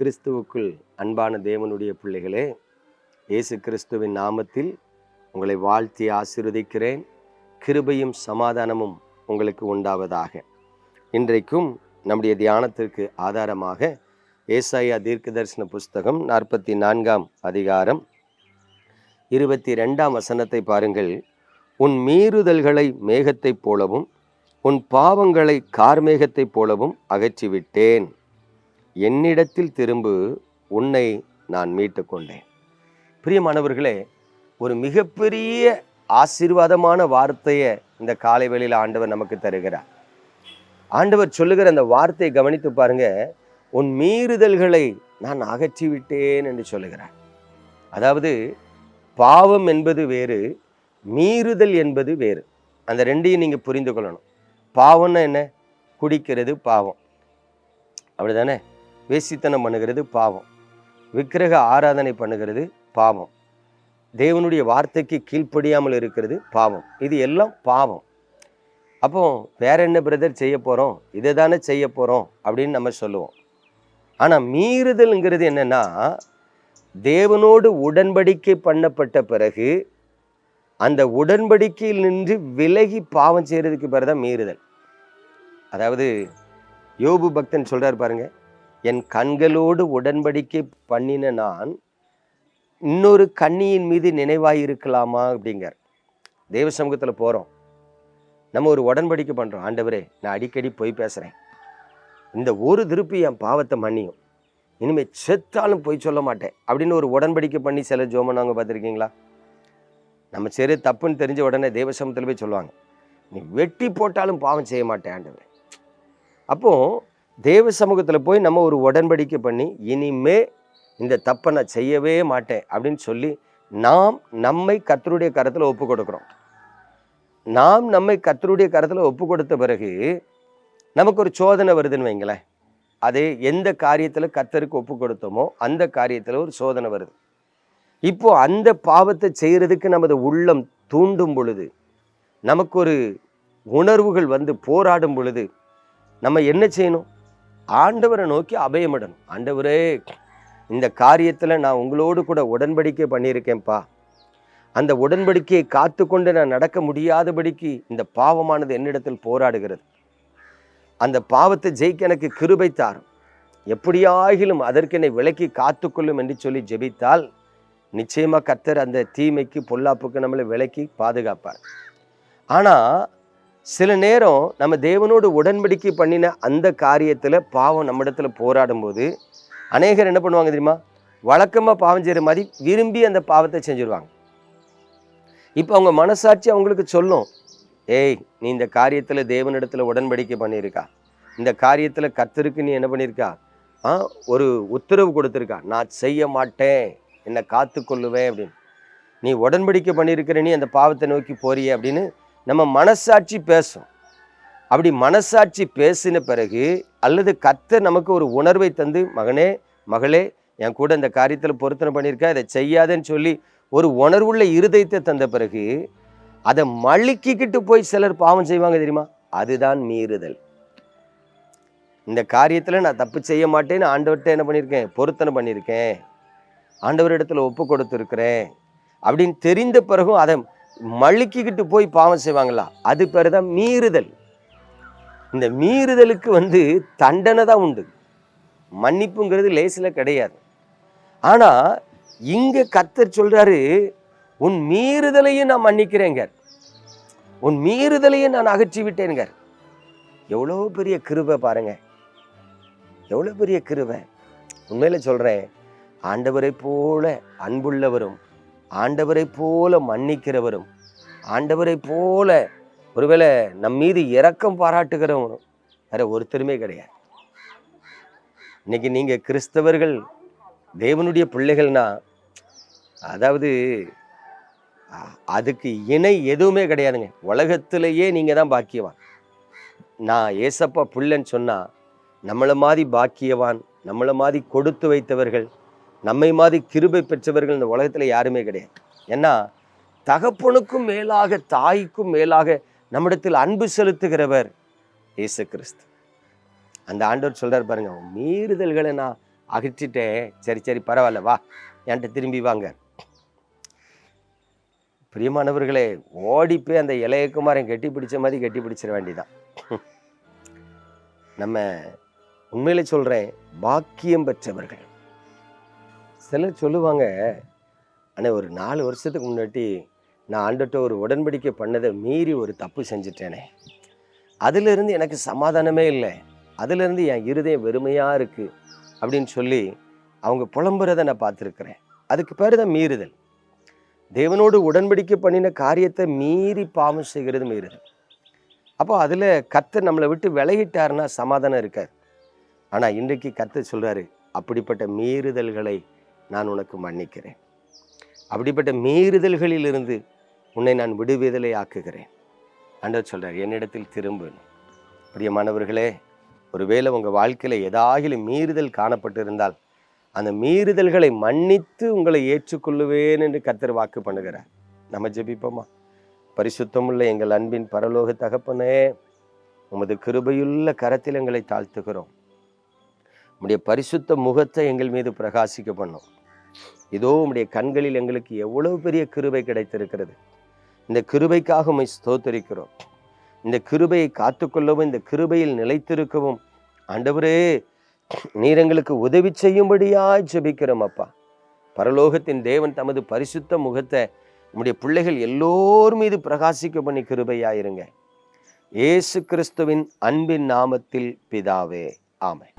கிறிஸ்துவுக்குள் அன்பான தேவனுடைய பிள்ளைகளே இயேசு கிறிஸ்துவின் நாமத்தில் உங்களை வாழ்த்தி ஆசிர்வதிக்கிறேன். கிருபையும் சமாதானமும் உங்களுக்கு உண்டாவதாக. இன்றைக்கும் நம்முடைய தியானத்திற்கு ஆதாரமாக ஏசாயா தீர்க்கதரிசன புஸ்தகம் நாற்பத்தி நான்காம் அதிகாரம் இருபத்தி ரெண்டாம் வசனத்தை பாருங்கள். உன் மீறுதல்களை மேகத்தைப் போலவும் உன் பாவங்களை கார்மேகத்தைப் போலவும் அகற்றிவிட்டேன். என்னிடத்தில் திரும்பு உன்னை நான் மீட்டு கொண்டேன் பிரியமானவர்களே ஒரு மிகப்பெரிய ஆசீர்வாதமான வார்த்தையை இந்த காலை வேளையில் ஆண்டவர் நமக்கு தருகிறார். ஆண்டவர் சொல்லுகிற அந்த வார்த்தையை கவனித்து பாருங்க உன் மீறுதல்களை நான் அகற்றி விட்டேன் என்று சொல்லுகிறார். அதாவது பாவம் என்பது வேறு மீறுதல் என்பது வேறு. அந்த ரெண்டையும் நீங்கள் புரிந்து கொள்ளணும். பாவம்னா என்ன? குடிக்கிறது பாவம். அப்படிதானே வேசித்தனம் பண்ணுகிறது பாவம். விக்கிரக ஆராதனை பண்ணுகிறது பாவம். தேவனுடைய வார்த்தைக்கு கீழ்ப்படியாமல் இருக்கிறது பாவம். இது எல்லாம் பாவம். அப்போ வேற என்ன பிரதர் செய்ய போகிறோம் இதை தானே செய்ய போகிறோம் அப்படின்னு நம்ம சொல்லுவோம். ஆனால் மீறுதல்ங்கிறது என்னென்னா தேவனோடு உடன்படிக்கை பண்ணப்பட்ட பிறகு அந்த உடன்படிக்கையில் நின்று விலகி பாவம் செய்கிறதுக்கு பிறகு தான் மீறுதல். அதாவது யோபு பக்தன் சொல்கிறார் பாருங்கள் என் கண்களோடு உடன்படிக்கை பண்ணின நான் இன்னொரு கண்ணியின் மீது நினைவாக இருக்கலாமா அப்படிங்கார் தேவ சமூகத்தில் போகிறோம் நம்ம ஒரு உடன்படிக்கை பண்ணுறோம் ஆண்டவரே நான் அடிக்கடி போய் பேசுகிறேன் இந்த ஒரு திருப்பி என் பாவத்தை மன்னியும். இனிமேல் செத்தாலும் போய் சொல்ல மாட்டேன். அப்படின்னு ஒரு உடன்படிக்கை பண்ணி சில ஜோமனாங்க பார்த்துருக்கீங்களா? நம்ம சரி தப்புன்னு தெரிஞ்ச உடனே தேவசமத்தில் போய் சொல்லுவாங்க. நீ வெட்டி போட்டாலும் பாவம் செய்ய மாட்டேன் ஆண்டவரே. அப்போது தேவ சமூகத்தில் போய் நம்ம ஒரு உடன்படிக்கை பண்ணி இனிமே இந்த தப்பை நான் செய்யவே மாட்டேன் அப்படின்னு சொல்லி நாம் நம்மை கத்தருடைய கரத்தில் ஒப்பு கொடுக்குறோம். நாம் நம்மை கத்தருடைய கரத்தில் ஒப்பு கொடுத்த பிறகு நமக்கு ஒரு சோதனை வருதுன்னு வைங்களேன். அதே எந்த காரியத்தில் கத்தருக்கு ஒப்பு கொடுத்தோமோ அந்த காரியத்தில் ஒரு சோதனை வருது. இப்போ அந்த பாவத்தை செய்யறதுக்கு நமது உள்ளம் தூண்டும் பொழுது நமக்கு ஒரு உணர்வுகள் வந்து போராடும் பொழுது நம்ம என்ன செய்யணும்? ஆண்டவரை நோக்கி அபயமிடணும். ஆண்டவரே இந்த காரியத்தில் நான் உங்களோடு கூட உடன்படிக்கை பண்ணியிருக்கேன்ப்பா. அந்த உடன்படிக்கையை காத்து கொண்டு நான் நடக்க முடியாதபடிக்கு இந்த பாவமானது என்னிடத்தில் போராடுகிறது. அந்த பாவத்தை ஜெயிக்க எனக்கு கிருபை தாரும். எப்படியாகிலும் அதற்கு என்னை விலக்கி காத்துக்கொள்ளும் என்று சொல்லி ஜெபித்தால் நிச்சயமாக கத்தர் அந்த தீமைக்கு பொல்லாப்புக்கு நம்மளை விலக்கி பாதுகாப்பார். ஆனால் சில நேரம் நம்ம தேவனோடு உடன்படிக்கை பண்ணின அந்த காரியத்தில் பாவம் நம்மிடத்துல போராடும் போது அநேகர் என்ன பண்ணுவாங்க தெரியுமா? வழக்கமாக பாவம் செய்கிற மாதிரி விரும்பி அந்த பாவத்தை செஞ்சுருவாங்க. இப்போ அவங்க மனசாட்சி அவங்களுக்கு சொல்லும். ஏய் நீ இந்த காரியத்தில் தேவனிடத்தில் உடன்படிக்கை பண்ணியிருக்கா? இந்த காரியத்தில் கத்திருக்கு நீ என்ன பண்ணியிருக்கா? ஆ ஒரு உத்தரவு கொடுத்துருக்கா? நான் செய்ய மாட்டேன். என்னை காத்து கொள்ளுவேன் அப்படின்னு. நீ உடன்படிக்கை பண்ணியிருக்கிற நீ அந்த பாவத்தை நோக்கி போறிய அப்படின்னு நம்ம மனசாட்சி பேசும். அப்படி மனசாட்சி பேசின பிறகு அல்லது கத்த நமக்கு ஒரு உணர்வை தந்து மகனே மகளே என் கூட இந்த காரியத்தில் பொருத்தனை பண்ணியிருக்கா இதை செய்யாதேன்னு சொல்லி ஒரு உணர்வுள்ள இருதயத்தை தந்த பிறகு அதை மழுக்கிக்கிட்டு போய் சிலர் பாவம் செய்வாங்க தெரியுமா? அதுதான் மீறுதல். இந்த காரியத்தில் நான் தப்பு செய்ய மாட்டேன்னு ஆண்டவர்கிட்ட என்ன பண்ணியிருக்கேன் பொருத்தனை பண்ணியிருக்கேன் ஆண்டவரிடத்தில் ஒப்பு கொடுத்துருக்கிறேன். அப்படின்னு தெரிந்த பிறகும் அதை மழுக்கிக்கிட்டு போய் பாவம் செய்வாங்களா? அது பேர் தான் மீறுதல். இந்த மீறுதலுக்கு வந்து தண்டனை தான் உண்டு. மன்னிப்புங்கிறது லேசில் கிடையாது. ஆனால் இங்கே கத்தர் சொல்கிறாரு உன் மீறுதலையும் நான் மன்னிக்கிறேங்க உன் மீறுதலையும் நான் அகற்றி விட்டேங்க எவ்வளோ பெரிய கிருபை பாருங்க. எவ்வளோ பெரிய கிருபை. உண்மையில் சொல்கிறேன் ஆண்டவரை போல அன்புள்ளவரும் ஆண்டவரை போல மன்னிக்கிறவரும் ஆண்டவரை போல ஒருவேளை நம் மீது இரக்கம் பாராட்டுகிறவனும் வேற ஒருத்தருமே கிடையாது. இன்னைக்கு நீங்க கிறிஸ்தவர்கள் தேவனுடைய பிள்ளைகள்னா அதாவது அதுக்கு இணை எதுவுமே கிடையாதுங்க. உலகத்திலேயே நீங்கள் தான் பாக்கியவான். நான் ஏசப்பா புள்ளன்னு சொன்னால் நம்மளை மாதிரி பாக்கியவான் நம்மளை மாதிரி கொடுத்து வைத்தவர்கள் நம்மை மாதிரி கிருபை பெற்றவர்கள் இந்த உலகத்தில் யாருமே கிடையாது. ஏன்னா தகப்பனுக்கும் மேலாக தாய்க்கும் மேலாக நம்மிடத்தில் அன்பு செலுத்துகிறவர் இயேசு கிறிஸ்து. அந்த ஆண்டவர் சொல்கிறார் பாருங்க மீறுதல்களை நான் அகற்றிட்டேன். சரி சரி பரவாயில்ல வா. என்கிட்ட திரும்பி வாங்க. பிரியமானவர்களே ஓடி போய் அந்த இளையகுமாரன் கட்டி பிடிச்ச மாதிரி கட்டி பிடிச்சிட வேண்டிதான் நம்ம உண்மையில சொல்கிறேன் பாக்கியம் பெற்றவர்கள். சிலர் சொல்லுவாங்க ஆனால் ஒரு நாலு வருஷத்துக்கு முன்னாடி நான் ஆண்டுகிட்ட ஒரு உடன்படிக்கை பண்ணதை மீறி ஒரு தப்பு செஞ்சுட்டேனே. அதிலிருந்து எனக்கு சமாதானமே இல்லை. அதிலிருந்து என் இருதயம் வெறுமையாக இருக்குது அப்படின்னு சொல்லி அவங்க புலம்புறதை நான் பார்த்துருக்குறேன். அதுக்கு பேர் தான் மீறுதல். தேவனோடு உடன்படிக்கை பண்ணின காரியத்தை மீறி பாவம் செய்கிறது மீறுதல். அப்போ அதில் கத்தை நம்மளை விட்டு விலகிட்டாருன்னா சமாதானம் இருக்கார் ஆனால் இன்றைக்கு கத்தை சொல்கிறாரு அப்படிப்பட்ட மீறுதல்களை நான் உனக்கு மன்னிக்கிறேன். அப்படிப்பட்ட மீறுதல்களிலிருந்து உன்னை நான் விடுவிதலை ஆக்குகிறேன் ஆண்டவர் சொல்கிறார் என்னிடத்தில் திரும்பு. பிரியமானவர்களே ஒருவேளை உங்கள் வாழ்க்கையில் ஏதாகிலும் மீறுதல் காணப்பட்டிருந்தால் அந்த மீறுதல்களை மன்னித்து உங்களை ஏற்றுக்கொள்ளுவேன் என்று கத்தர் வாக்கு பண்ணுகிறார். நம்ம ஜெபிப்போமா? பரிசுத்தமுள்ள எங்கள் அன்பின் பரலோக தகப்பனே உமது கிருபையுள்ள கரத்தில் எங்களை தாழ்த்துகிறோம். உம்முடைய பரிசுத்த முகத்தை எங்கள் மீது பிரகாசிக்க பண்ணும். இதோ உம்முடைய கண்களில் எங்களுக்கு எவ்வளவு பெரிய கிருபை கிடைத்திருக்கிறது. இந்த கிருபைக்காக உம்மை ஸ்தோத்தரிக்கிறோம். இந்த கிருபையை காத்துக்கொள்ளவும் இந்த கிருபையில் நிலைத்திருக்கவும். ஆண்டவரே நீர் எங்களுக்கு உதவி செய்யும்படியாய் ஜெபிக்கிறோம் அப்பா. பரலோகத்தின் தேவன் தமது பரிசுத்த முகத்தை உம்முடைய பிள்ளைகள் எல்லோர் மீது பிரகாசிக்க பண்ணி கிருபையாயிருங்க. இயேசு கிறிஸ்துவின் அன்பின் நாமத்தில் பிதாவே ஆமை